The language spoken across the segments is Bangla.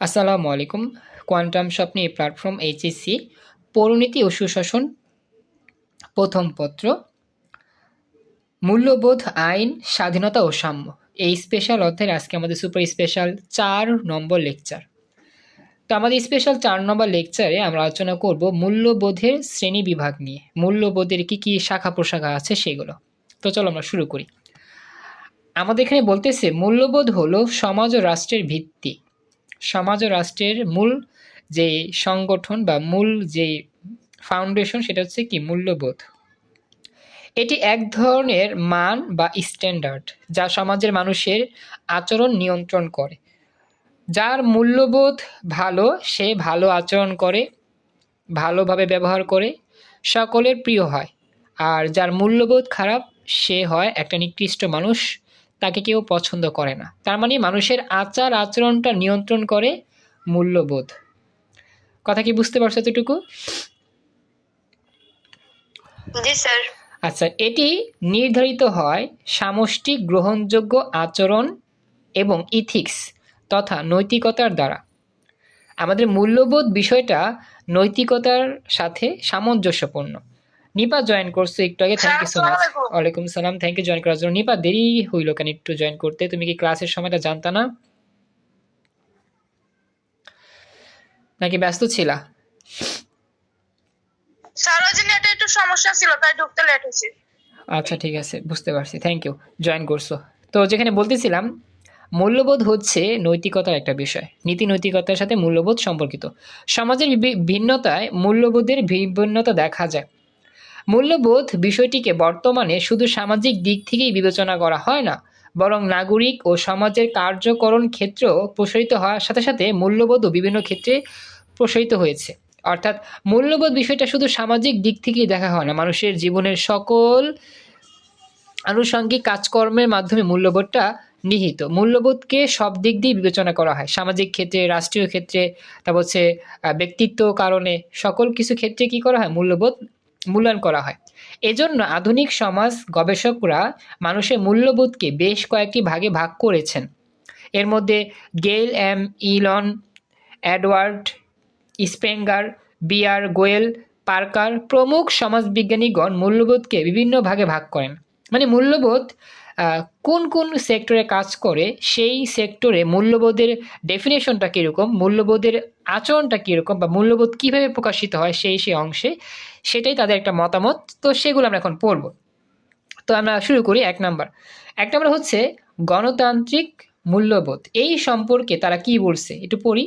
আসসালামু আলাইকুম কোয়ান্টাম স্বপ্নে প্ল্যাটফর্ম এইচএসসি পৌরনীতি ও সুশাসন, প্রথম পত্র, মূল্যবোধ, আইন, স্বাধীনতা ও সাম্য। এই স্পেশাল অধ্যায়ের আজকে আমাদের সুপার স্পেশাল চার নম্বর লেকচার তো আমাদের স্পেশাল চার নম্বর লেকচারে আমরা আলোচনা করব মূল্যবোধের শ্রেণি বিভাগ নিয়ে। মূল্যবোধের কি কি শাখা প্রশাখা আছে সেগুলো। তো চলো আমরা শুরু করি। আমাদের এখানে বলতেছে, মূল্যবোধ হলো সমাজ ও রাষ্ট্রের ভিত্তি। সমাজ ও রাষ্ট্রের মূল যে সংগঠন বা মূল যে ফাউন্ডেশন সেটা হচ্ছে কি? মূল্যবোধ। এটি এক ধরনের মান বা স্ট্যান্ডার্ড যা সমাজের মানুষের আচরণ নিয়ন্ত্রণ করে। যার মূল্যবোধ ভালো, সে ভালো আচরণ করে, ভালোভাবে ব্যবহার করে, সকলের প্রিয় হয়। আর যার মূল্যবোধ খারাপ, সে হয় একটা নিকৃষ্ট মানুষ তাকে কেউ পছন্দ করে না। তার মানে মানুষের আচার আচরণটা নিয়ন্ত্রণ করে মূল্যবোধ। কথা কি বুঝতে পারছ এতটুকু? জি স্যার। আচ্ছা এটি নির্ধারিত হয় সামষ্টিক গ্রহণযোগ্য আচরণ এবং ইথিক্স তথা নৈতিকতার দ্বারা। আমাদের মূল্যবোধ বিষয়টা নৈতিকতার সাথে সামঞ্জস্যপূর্ণ। নিপা জয়েন করছ একটু আগে থ্যাংক ইউ সো মাচ ওয়ালাইকুম সালাম থ্যাংক ইউ জয়েন করার জন্য। নিপা দেরি হইল কেন একটু জয়েন করতে? তুমি কি ক্লাসের সময়টা জানতা না? নাকি ব্যস্ত ছিলা? স্যার ওই যে নেটে একটু সমস্যা ছিল তাই ঢুকতে লেট হয়েছে। আচ্ছা ঠিক আছে বুঝতে পারছি। থ্যাংক ইউ জয়েন করছ। তো যেখানে বলতেছিলাম মূল্যবোধ হচ্ছে নৈতিকতার একটা বিষয়। নীতি নৈতিকতার সাথে মূল্যবোধ সম্পর্কিত। সমাজের ভিন্নতায় মূল্যবোধের ভিন্নতা দেখা যায়। মূল্যবোধ বিষয়টিকে বর্তমানে শুধু সামাজিক দিক থেকেই বিবেচনা করা হয় না, বরং নাগরিক ও সমাজের কার্যকরণ ক্ষেত্রেও প্রসারিত হওয়ার সাথে সাথে মূল্যবোধও বিভিন্ন ক্ষেত্রে প্রসারিত হয়েছে। অর্থাৎ মূল্যবোধ বিষয়টা শুধু সামাজিক দিক থেকেই দেখা হয় না, মানুষের জীবনের সকল আনুষঙ্গিক কাজকর্মের মাধ্যমে মূল্যবোধটা নিহিত। মূল্যবোধকে সব দিক দিয়ে বিবেচনা করা হয়। সামাজিক ক্ষেত্রে, রাষ্ট্রীয় ক্ষেত্রে, তারপর হচ্ছে ব্যক্তিত্ব কারণে সকল কিছু ক্ষেত্রে কি করা হয়? মূল্যবোধ মূল্যায়ন করা হয়। এজন্য আধুনিক সমাজ গবেষকরা মানুষের মূল্যবোধকে বেশ কয়েকটি ভাগে ভাগ করেছেন। এর মধ্যে Gail, M, Elon Edward Spranger Beer Goel, Parker প্রমুখ সমাজবিজ্ঞানীগণ মূল্যবোধকে বিভিন্ন ভাগে ভাগ করেন। মানে মূল্যবোধ কোন কোন সেক্টরে কাজ করে, সেই সেক্টরে মূল্যবোধের ডেফিনেশনটা কীরকম, মূল্যবোধের আচরণটা কীরকম বা মূল্যবোধ কীভাবে প্রকাশিত হয় সেই সেই অংশে, সেটাই তাদের একটা মতামত। তো সেগুলো আমরা এখন পড়ব। তো আমরা শুরু করি এক নাম্বার। এক নাম্বার হচ্ছে গণতান্ত্রিক মূল্যবোধ। এই সম্পর্কে তারা কি বলছে? একটু পড়ি।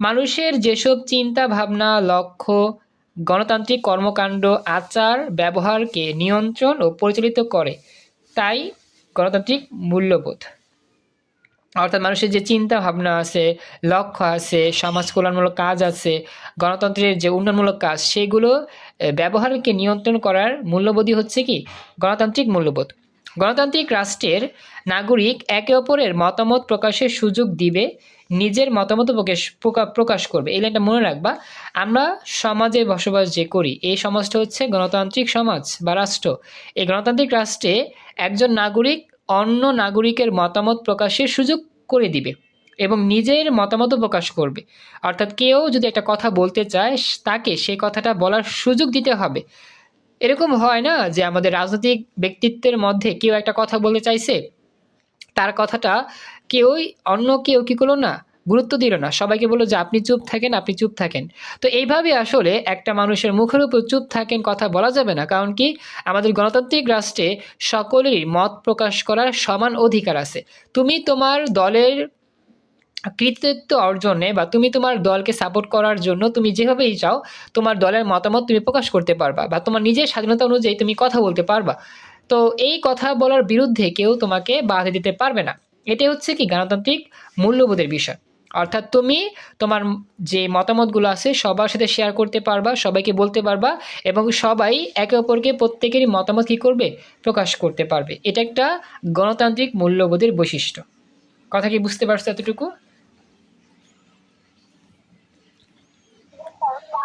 মানুষের যেসব চিন্তা, ভাবনা, লক্ষ্য, গণতান্ত্রিক কর্মকাণ্ড, আচার, ব্যবহারকে নিয়ন্ত্রণ ও পরিচালিত করে তাই গণতান্ত্রিক মূল্যবোধ। অর্থাৎ মানুষের যে চিন্তা ভাবনা আছে, লক্ষ্য আছে, সমাজ কল্যাণমূলক কাজ আছে, গণতন্ত্রের যে উন্নয়নমূলক কাজ, সেগুলো ব্যবহারকে নিয়ন্ত্রণ করার মূল্যবোধই হচ্ছে কি? গণতান্ত্রিক মূল্যবোধ। গণতান্ত্রিক রাষ্ট্রের নাগরিক একে অপরের মতামত প্রকাশের সুযোগ দিবে নিজের মতামত প্রকাশ, প্রকা- প্রকাশ করবে। এই লাইনটা মনে রাখবা, আমরা সমাজে বসবাস যে করি, এই সমাজটা হচ্ছে গণতান্ত্রিক সমাজ বা রাষ্ট্র। এই গণতান্ত্রিক রাষ্ট্রে একজন নাগরিক অন্য নাগরিকের মতামত প্রকাশের সুযোগ করে দিবে এবং নিজের মতামত প্রকাশ করবে। অর্থাৎ কেউ যদি একটা কথা বলতে চায়, তাকে সেই কথাটা বলার সুযোগ দিতে হবে। এরকম হয় না যে আমাদের রাজনৈতিক ব্যক্তিত্বের মধ্যে কেউ একটা কথা বলতে চাইছে, তার কথাটা কেউই অন্য কেউ কী করল না? গুরুত্ব দিল না। সবাইকে বলল যে, আপনি চুপ থাকেন, আপনি চুপ থাকেন। তো এইভাবে আসলে একটা মানুষের মুখের উপর চুপ থাকেন কথা বলা যাবে না। কারণ কি? আমাদের গণতান্ত্রিক রাষ্ট্রে সকলেরই মত প্রকাশ করার সমান অধিকার আছে। তুমি তোমার দলের কৃতিত্ব অর্জনে বা তুমি তোমার দলকে সাপোর্ট করার জন্য তুমি যেভাবেই চাও, তোমার দলের মতামত তুমি প্রকাশ করতে পারবা বা তোমার নিজের স্বাধীনতা অনুযায়ী তুমি কথা বলতে পারবা। তো এই কথা বলার বিরুদ্ধে কেউ তোমাকে বাধা দিতে পারবে না। এটাই হচ্ছে কি গণতান্ত্রিক মূল্যবোধের বিষয়। অর্থাৎ তুমি তোমার যে মতামতগুলো আছে সবার সাথে শেয়ার করতে পারবা সবাইকে বলতে পারবা এবং সবাই একে অপরকে প্রত্যেকেরই মতামত কী করবে? প্রকাশ করতে পারবে। এটা একটা গণতান্ত্রিক মূল্যবোধের বৈশিষ্ট্য। কথা কি বুঝতে পারছ এতটুকু?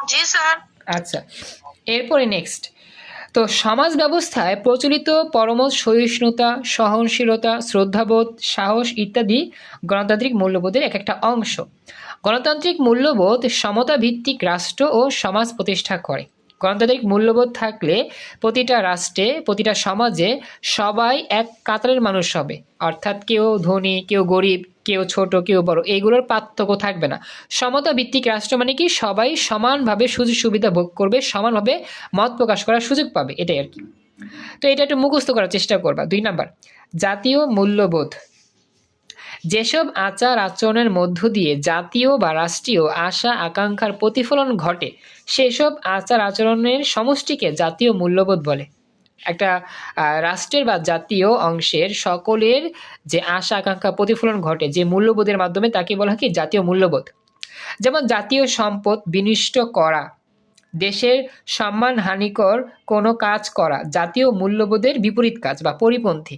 জি স্যার। আচ্ছা। এরপরে নেক্সট তো সমাজ ব্যবস্থায় প্রচলিত পরমত সহিষ্ণুতা, সহনশীলতা, শ্রদ্ধাবোধ, সাহস ইত্যাদি গণতান্ত্রিক মূল্যবোধের এক একটা অংশ। গণতান্ত্রিক মূল্যবোধ সমতা ভিত্তিক রাষ্ট্র ও সমাজ প্রতিষ্ঠা করে। গণতান্ত্রিক মূল্যবোধ থাকলে প্রতিটা রাষ্ট্রে, প্রতিটা সমাজে সবাই এক কাতারের মানুষ হবে। অর্থাৎ কেউ ধনী, কেউ গরিব কেউ ছোট, কেউ বড় এইগুলোর পার্থক্য থাকবে না। সমতা ভিত্তিক রাষ্ট্র মানে কি? সবাই সমানভাবে সুযোগ সুবিধা ভোগ করবে, সমানভাবে মত প্রকাশ করার সুযোগ পাবে, এটাই আর কি। তো এটা একটু মুখস্থ করার চেষ্টা করবা। দুই নাম্বার, জাতীয় মূল্যবোধ। যেসব আচার আচরণের মধ্য দিয়ে জাতীয় বা রাষ্ট্রীয় আশা, আকাঙ্ক্ষার প্রতিফলন ঘটে, সেসব আচার আচরণের সমষ্টিকে জাতীয় মূল্যবোধ বলে। একটা রাষ্ট্রের বা জাতীয় অংশের সকলের যে আশা, আকাঙ্ক্ষা, প্রতিফলন ঘটে, যে মূল্যবোধের মাধ্যমে তাকে বলা হয় কি? জাতীয় মূল্যবোধ। যেমন জাতীয় সম্পদ বিনিষ্ট করা, দেশের সম্মান হানিকর কোনো কাজ করা, জাতীয় মূল্যবোধের বিপরীত কাজ বা পরিপন্থী।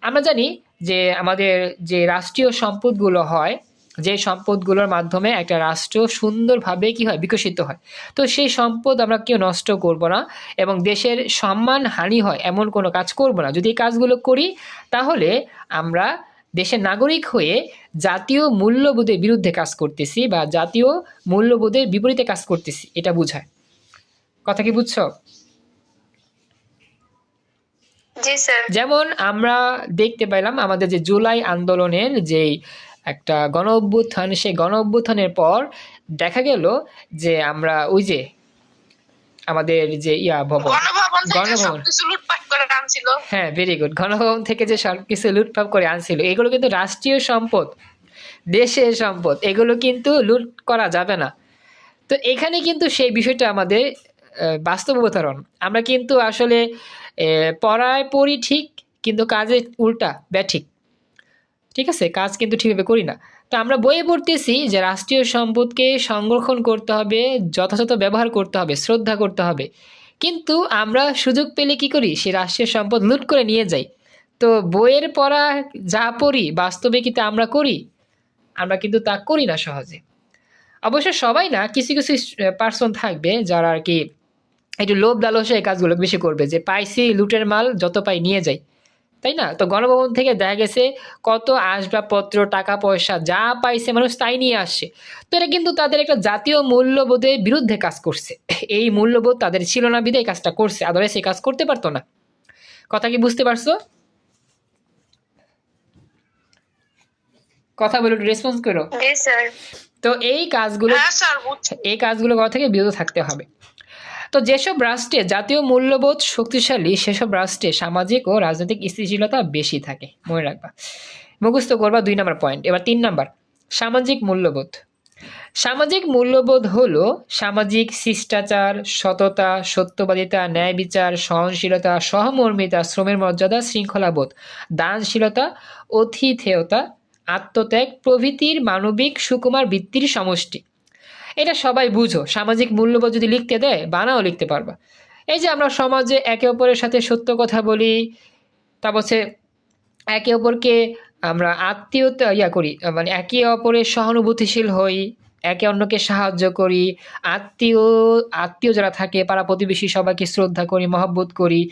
আমরা জানি যে আমাদের যে রাষ্ট্রীয় সম্পদগুলো হয় যে সম্পদগুলোর মাধ্যমে একটা রাষ্ট্র সুন্দরভাবে কি হয় বিকশিত হয়। তো সেই সম্পদ আমরা কেউ নষ্ট করব না এবং দেশের সম্মান হানি হয় এমন কোনো কাজ করব না। যদি এই কাজগুলো করি তাহলে আমরা দেশের নাগরিক হয়ে জাতীয় মূল্যবোধের বিরুদ্ধে কাজ করতেছি বা জাতীয় মূল্যবোধের বিপরীতে কাজ করতেছি এটা বোঝায়। কথা কি বুঝছ? যেমন আমরা দেখতে পেলাম আমাদের যে জুলাই আন্দোলনের যেই একটা গণ অভ্যুত্থান সেই গণ অভ্যুত্থানের পর দেখা গেল যে আমরা ওই যে আমাদের যে ইয়া ভবন গণভবন। সবকিছু হ্যাঁ ভেরি গুড গণভবন থেকে যে সব কিছু লুটপাট করে আনছিল এগুলো কিন্তু রাষ্ট্রীয় সম্পদ দেশের সম্পদ এগুলো কিন্তু লুট করা যাবে না। তো এখানে কিন্তু সেই বিষয়টা আমাদের বাস্তব অবতারণ। আমরা কিন্তু আসলে পড়ায় পড়ি ঠিক কিন্তু কাজে উল্টা ব্যাঠিক। ঠিক আছে? কাজ কিন্তু ঠিকভাবে করি না। তো আমরা বইয়ে পড়তেছি যে রাষ্ট্রীয় সম্পদকে সংরক্ষণ করতে হবে, যথাযথ ব্যবহার করতে হবে, শ্রদ্ধা করতে হবে। কিন্তু আমরা সুযোগ পেলে কি করি? সে রাষ্ট্রীয় সম্পদ লুট করে নিয়ে যাই। তো বইয়ের পড়া যা পড়ি বাস্তবে কি তা আমরা করি, আমরা কিন্তু তা করি না সহজে। অবশ্য সবাই না, কিছু কিছু পার্সন থাকবে যারা আর কি একটু লোভ লালসে এই কাজগুলো বেশি করবে যে পাইছি লুটের মাল, যত পাই নিয়ে যাই। তাই না? তো গণভবন থেকে দেখা গেছে কত আসবাবপত্র টাকা পয়সা যা পাইছে মানুষ তাই নিয়ে আসছে। তো এটা কিন্তু তাদের একটা জাতীয় মূল্যবোধের বিরুদ্ধে কাজ করছে। এই মূল্যবোধ তাদের ছিল না বিধে এই কাজটা করছে আদারওয়াইজ এই কাজ করতে পারতো না। কথা কি বুঝতে পারছ? কথা বলে রেসপন্স করো। তো এই কাজগুলো হ্যাঁ এই কাজগুলো করা থেকে বিরত থাকতে হবে। তো যেসব রাষ্ট্রে জাতীয় মূল্যবোধ শক্তিশালী, সেসব রাষ্ট্রে সামাজিক ও রাজনৈতিক স্থিতিশীলতা বেশি থাকে। মনে রাখবা। মুখস্থ করবা দুই নম্বর পয়েন্ট এবার তিন নম্বর, সামাজিক মূল্যবোধ। সামাজিক মূল্যবোধ হল সামাজিক শিষ্টাচার, সততা, সত্যবাদিতা, ন্যায় বিচার, সহনশীলতা, সহমর্মিতা, শ্রমের মর্যাদা, শৃঙ্খলাবোধ, দানশীলতা, অতিথেয়তা, আত্মত্যাগ, প্রভৃতির মানবিক সুকুমার বৃত্তির সমষ্টি। এটা সবাই বুঝো। সামাজিক মূল্যবোধ যদি লিখতে দেয়, বানাও লিখতে পারবা। এই যে আমরা সমাজে একে অপরের সাথে সত্য কথা বলি তারপর হচ্ছে একে অপরকে আমরা আত্মীয়তা ইয়া করি মানে একে অপরের সহানুভূতিশীল হই, একে অন্যকে সাহায্য করি, আত্মীয় আত্মীয় যারা থাকে, পাড়া প্রতিবেশী সবাইকে শ্রদ্ধা করি, মহব্বত করি।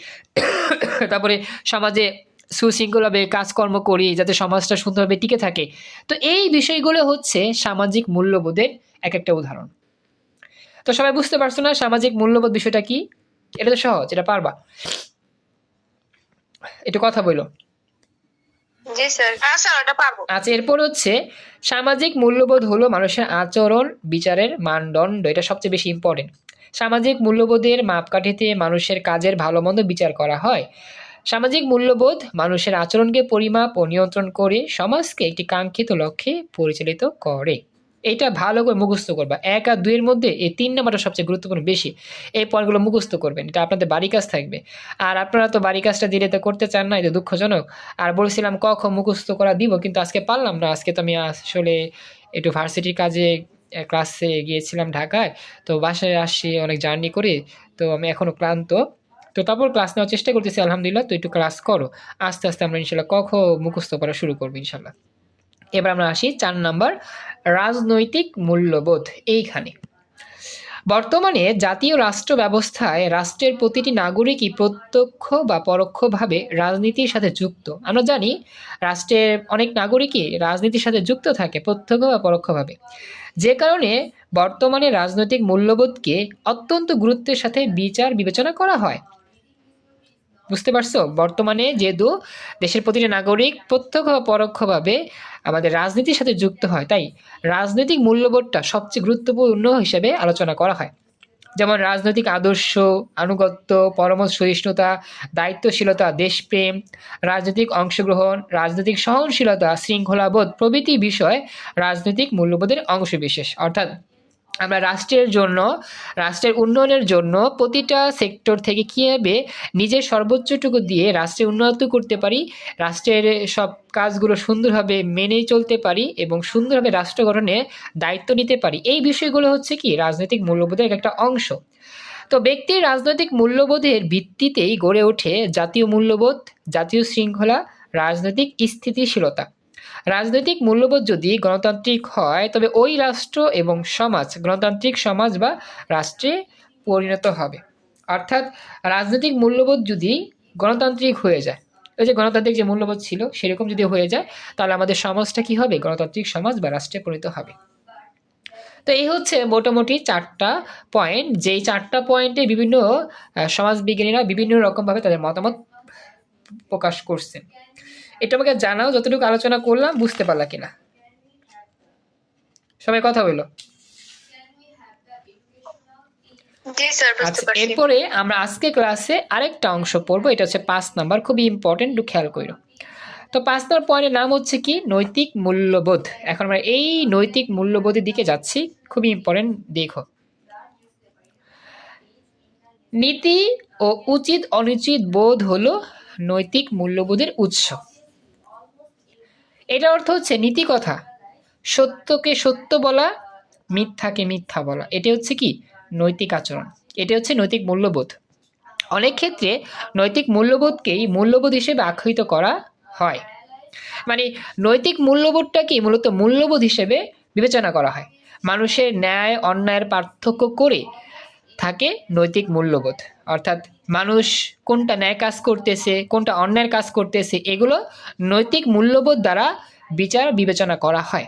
তারপরে সমাজে সুশৃঙ্খলভাবে কাজকর্ম করি যাতে সমাজটা সুন্দরভাবে টিকে থাকে। তো এই বিষয়গুলো হচ্ছে সামাজিক মূল্যবোধের এক একটা উদাহরণ। তো সবাই বুঝতে পারছ না সামাজিক মূল্যবোধ বিষয়টা কি? এটা তো সহজ এটা পারবা। একটু কথা বলো। জি স্যার। হ্যাঁ স্যার আচ্ছা এরপর হচ্ছে সামাজিক মূল্যবোধ হলো মানুষের আচরণ বিচারের মানদণ্ড এটা সবচেয়ে বেশি ইম্পর্টেন্ট সামাজিক মূল্যবোধের মাপকাঠিতে মানুষের কাজের ভালো মন্দ বিচার করা হয়। সামাজিক মূল্যবোধ, মানুষের আচরণকে পরিমাপ ও নিয়ন্ত্রণ করে সমাজকে একটি কাঙ্ক্ষিত লক্ষ্যে পরিচালিত করে। এটা ভালো করে মুখস্থ করবা। এক আর দুইয়ের মধ্যে এই তিন নাম্বারটা সবচেয়ে গুরুত্বপূর্ণ বেশি। এই পয়েন্টগুলো মুখস্থ করবেন। এটা আপনাদের বাড়ি কাজ থাকবে। আর আপনারা তো বাড়ি কাজটা দিলে তো করতে চান না, এটা দুঃখজনক। আর বলছিলাম ক খ মুখস্থ করা দিব, কিন্তু আজকে পারলাম না। আজকে তো আমি আসলে একটু ভার্সিটির কাজে ক্লাসে গিয়েছিলাম ঢাকায়। তো বাসায় আসছি অনেক জার্নি করে। তো আমি এখনও ক্লান্ত। তো তারপর ক্লাস নেওয়ার চেষ্টা করতেছি, আলহামদুলিল্লাহ, তো একটু ক্লাস করো। আস্তে আস্তে আমরা ইনশাল্লাহ ক, খ মুখস্থ করা শুরু করব ইনশাল্লাহ। এবার আমরা আসি চার নাম্বার, রাজনৈতিক মূল্যবোধ, এইখানে। বর্তমানে জাতীয় রাষ্ট্র ব্যবস্থায় রাষ্ট্রের প্রতিটি নাগরিকই প্রত্যক্ষ বা পরোক্ষভাবে রাজনীতির সাথে যুক্ত। আমরা জানি, রাষ্ট্রের অনেক নাগরিকই রাজনীতির সাথে যুক্ত থাকে, প্রত্যক্ষ বা পরোক্ষভাবে। যে কারণে বর্তমানে রাজনৈতিক মূল্যবোধকে অত্যন্ত গুরুত্বের সাথে বিচার বিবেচনা করা হয়। বুঝতে পারছ? বর্তমানে যেহেতু দেশের প্রতিটি নাগরিক প্রত্যক্ষ বা পরোক্ষভাবে আমাদের রাজনীতির সাথে যুক্ত হয়, তাই রাজনৈতিক মূল্যবোধটা সবচেয়ে গুরুত্বপূর্ণ হিসেবে আলোচনা করা হয়। যেমন রাজনৈতিক আদর্শ, আনুগত্য পরমত সহিষ্ণুতা, দায়িত্বশীলতা, দেশপ্রেম, রাজনৈতিক অংশগ্রহণ, রাজনৈতিক সহনশীলতা, শৃঙ্খলাবোধ প্রভৃতি বিষয় রাজনৈতিক মূল্যবোধের অংশবিশেষ। অর্থাৎ আমরা রাষ্ট্রের জন্য, রাষ্ট্রের উন্নয়নের জন্য প্রতিটা সেক্টর থেকে কীভাবে নিজের সর্বোচ্চটুকু দিয়ে রাষ্ট্রের উন্নত করতে পারি, রাষ্ট্রের সব কাজগুলো সুন্দরভাবে মেনে চলতে পারি এবং সুন্দরভাবে রাষ্ট্র গঠনে দায়িত্ব নিতে পারি, এই বিষয়গুলো হচ্ছে কি রাজনৈতিক মূল্যবোধের একটা অংশ। তো ব্যক্তির রাজনৈতিক মূল্যবোধের ভিত্তিতেই গড়ে ওঠে জাতীয় মূল্যবোধ, জাতীয় শৃঙ্খলা, রাজনৈতিক স্থিতিশীলতা। রাজনৈতিক মূল্যবোধ যদি গণতান্ত্রিক হয়, তবে ওই রাষ্ট্র এবং সমাজ, গণতান্ত্রিক সমাজ বা রাষ্ট্রে পরিণত হবে। অর্থাৎ রাজনৈতিক মূল্যবোধ যদি গণতান্ত্রিক হয়ে যায়, ওই যে গণতান্ত্রিক যে মূল্যবোধ ছিল সেরকম যদি হয়ে যায়, তাহলে আমাদের সমাজটা কি হবে? গণতান্ত্রিক সমাজ বা রাষ্ট্রে পরিণত হবে। তো এই হচ্ছে মোটামুটি চারটা পয়েন্ট যেই চারটা পয়েন্টে বিভিন্ন সমাজবিজ্ঞানীরা বিভিন্ন রকমভাবে তাদের মতামত প্রকাশ করছেন এটা আমাকে জানাও যতটুকু আলোচনা করলাম বুঝতে পারলা কিনা। সবাই কথা বুঝতে আচ্ছা এরপরে আমরা আজকে ক্লাসে আরেকটা অংশ পড়ব এটা হচ্ছে পাঁচ নাম্বার খুবই ইম্পর্টেন্ট একটু খেয়াল করো তো পাঁচ নম্বর পয়েন্টের নাম হচ্ছে কি? নৈতিক মূল্যবোধ। এখন আমরা এই নৈতিক মূল্যবোধের দিকে যাচ্ছি খুবই ইম্পর্টেন্ট দেখো। নীতি ও উচিত অনুচিত বোধ হলো নৈতিক মূল্যবোধের উৎস। এটা অর্থ হচ্ছে নীতি কথা। সত্যকে সত্য বলা, মিথ্যাকে মিথ্যা বলা। এটা হচ্ছে কি? নৈতিক আচরণ। এটা হচ্ছে নৈতিক মূল্যবোধ। অনেক ক্ষেত্রে নৈতিক মূল্যবোধকেই মূল্যবোধ হিসেবে আখ্যায়িত করা হয়। মানে নৈতিক মূল্যবোধটাকে মূলত মূল্যবোধ হিসেবে বিবেচনা করা হয়। মানুষের ন্যায়, অন্যায়ের পার্থক্য করে থাকে নৈতিক মূল্যবোধ। অর্থাৎ মানুষ কোনটা ন্যায় কাজ করতেছে কোনটা অন্যায় কাজ করতেছে এগুলো নৈতিক মূল্যবোধ দ্বারা বিচার বিবেচনা করা হয়।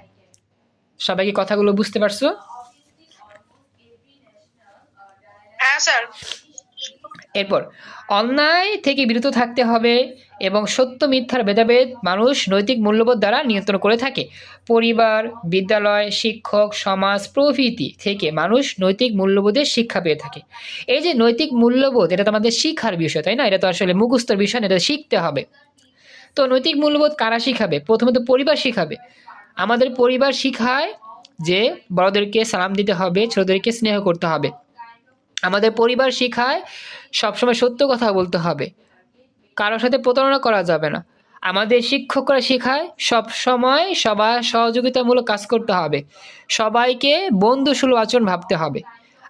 সবাইকে কথাগুলো বুঝতে পারছ? হ্যাঁ স্যার। এরপর অন্যায় থেকে বিরত থাকতে হবে এবং সত্য, মিথ্যার ভেদাভেদ মানুষ নৈতিক মূল্যবোধ দ্বারা নিয়ন্ত্রণ করে থাকে। পরিবার, বিদ্যালয়, শিক্ষক, সমাজ, প্রভৃতি থেকে মানুষ নৈতিক মূল্যবোধের শিক্ষা পেয়ে থাকে। এই যে নৈতিক মূল্যবোধ, এটা তো আমাদের শিক্ষার বিষয়, তাই না? এটা তো আসলে মুখস্থর বিষয় এটা শিখতে হবে। তো নৈতিক মূল্যবোধ কারা শিখাবে? প্রথমত পরিবার শিখাবে। আমাদের পরিবার শিখায় যে বড়দেরকে সালাম দিতে হবে, ছোটদেরকে স্নেহ করতে হবে। আমাদের পরিবার শিখায় সবসময় সত্য কথা বলতে হবে। কারোর সাথে প্রতারণা করা যাবে না। আমাদের শিক্ষকরা শেখায় সব সময় সবার সহযোগিতামূলক কাজ করতে হবে। সবাইকে বন্ধুসুলভ আচরণ ভাবতে হবে।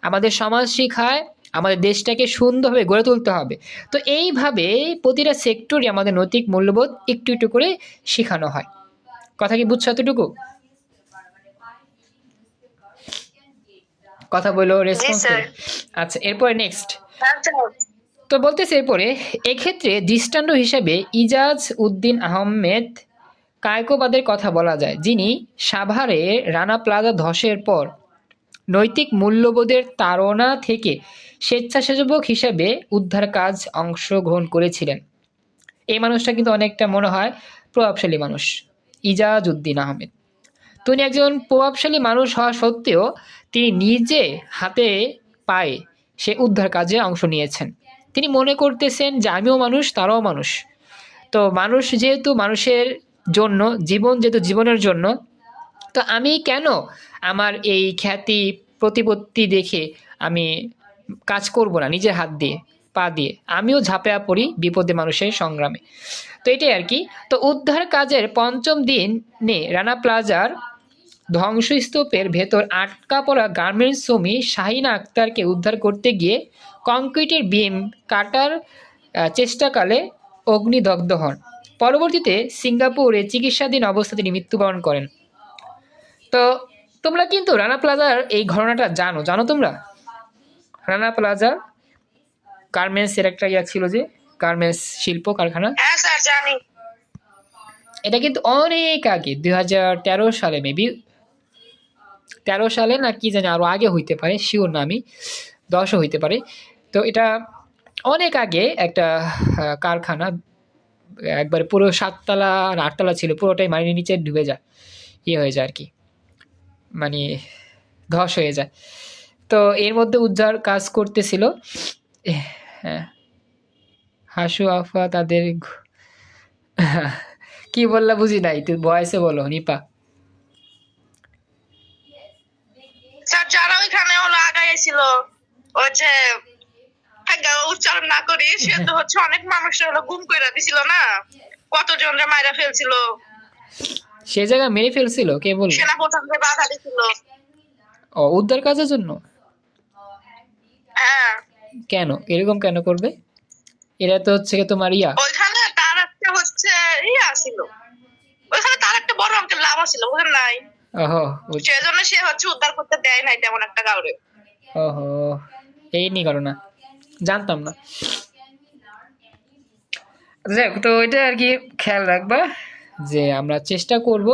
আমাদের সমাজ শিখায় আমাদের দেশটাকে সুন্দরভাবে গড়ে তুলতে হবে। তো এইভাবে প্রতিটা সেক্টরে আমাদের নৈতিক মূল্যবোধ একটু একটু করে শেখানো হয়। কথা কি বুঝছ এতটুকু? কথা বলো রেসপন্স আচ্ছা এরপরে নেক্সট তো বলতেছে এরপরে, এক্ষেত্রে দৃষ্টান্ত হিসেবে ইজাজ উদ্দিন আহমেদ কায়কোবাদের কথা বলা যায়, যিনি সাভারে রানা প্লাজা ধসের পর নৈতিক মূল্যবোধের তাড়না থেকে স্বেচ্ছাসেবক হিসেবে উদ্ধার কাজ অংশগ্রহণ করেছিলেন। এই মানুষটা কিন্তু অনেকটা মনে হয় প্রভাবশালী মানুষ, ইজাজ উদ্দিন আহমেদ। তিনি একজন প্রভাবশালী মানুষ হওয়া সত্ত্বেও তিনি নিজে হাতে পায়ে সে উদ্ধার কাজে অংশ নিয়েছেন। তিনি মনে করতেছেন যে আমিও মানুষ, তারাও মানুষ। তো মানুষ যেহেতু মানুষের জন্য, জীবন যেহেতু জীবনের জন্য, তো আমি কেন আমার এই খ্যাতি, প্রতিপত্তি দেখে আমি কাজ করব না, নিজের হাত দিয়ে, পা দিয়ে? আমিও ঝাঁপেয়া পড়ি বিপদে মানুষের সংগ্রামে। তো এটাই আর কি। তো উদ্ধার কাজের পঞ্চম দিনে রানা প্লাজার ধ্বংসস্তূপের ভেতর আটকা পড়া গার্মেন্টস শ্রমিক শাহিনা আক্তারকে উদ্ধার করতে গিয়ে কংক্রিটের বিম কাটার চেষ্টাকালে অগ্নিদগ্ধ হন। পরবর্তীতে সিঙ্গাপুরে চিকিৎসাধীন অবস্থা তিনি মৃত্যুবরণ করেন। তো তোমরা কিন্তু রানা প্লাজার এই ঘটনাটা জানো। জানো তোমরা? রানা প্লাজা গার্মেন্টসের একটা ইয়া ছিল যে গার্মেন্টস শিল্প কারখানা। হ্যাঁ স্যার জানি। এটা কিন্তু অনেক আগে দুই হাজার তেরো সালে মেবি তেরো সালে না কি জানি আরও আগে হইতে পারে শিওর না দশও হইতে পারে। তো এটা অনেক আগে একটা কারখানা, একবারে পুরো সাততলা আর আটতলা ছিল, পুরোটাই মাটির নিচে ডুবে যায় ইয়ে হয়ে যায় আর কি। মানে ধস হয়ে যায়। তো এর মধ্যে উদ্ধার কাজ করতেছিল হ্যাঁ। হাসু আফা তাদের কি বললা বুঝি নাই, তুই ভয়েসে বলো, নিপা। স্যার যারা ওইখানে হলো আগাইছিল ওই যে উচ্চারণ না করি সে তো হচ্ছে অনেক হলো গুম করে দিছিল না? কতজন রে মাইরা ফেলছিল? সে জায়গায় মেরে ফেলছিল কে সেনা প্রধানকে বাধা দিছিল। ও উদ্ধার কাজের জন্য? হ্যাঁ। কেন? এরকম কেন করবে? এরা তো হচ্ছে তোমার ইয়া। ওইখানে তার একটা হচ্ছে ইয়া ছিল। ওইখানে তার একটা বড় অঙ্কের লাভ ছিল ওখানে নাই। সেজন্য সে হচ্ছে উদ্ধার করতে দেয় নাই তেমন একটা কাউরে। ওহো এই নিয়ে ঘটনা জানতাম না। যাক তো এটা আর কি খেয়াল রাখবা যে আমরা চেষ্টা করব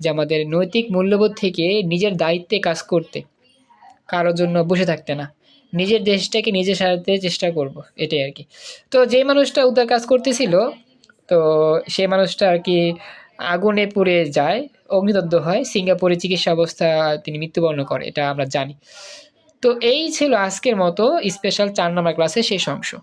যে আমাদের নৈতিক মূল্যবোধ থেকে নিজের দায়িত্বে কাজ করতে। কারোর জন্য বসে থাকতে না। নিজের দেশটাকে নিজে সারাতে চেষ্টা করব এটাই আর কি। তো যে মানুষটা উদ্ধার কাজ করতেছিল তো সেই মানুষটা আর কি আগুনে পুড়ে যায় অগ্নিদগ্ধ হয়, সিঙ্গাপুরে চিকিৎসা অবস্থা তিনি মৃত্যুবরণ করে, এটা আমরা জানি। তো এই ছিল আজকের মতো স্পেশাল চার নম্বর ক্লাসের শেষ অংশ।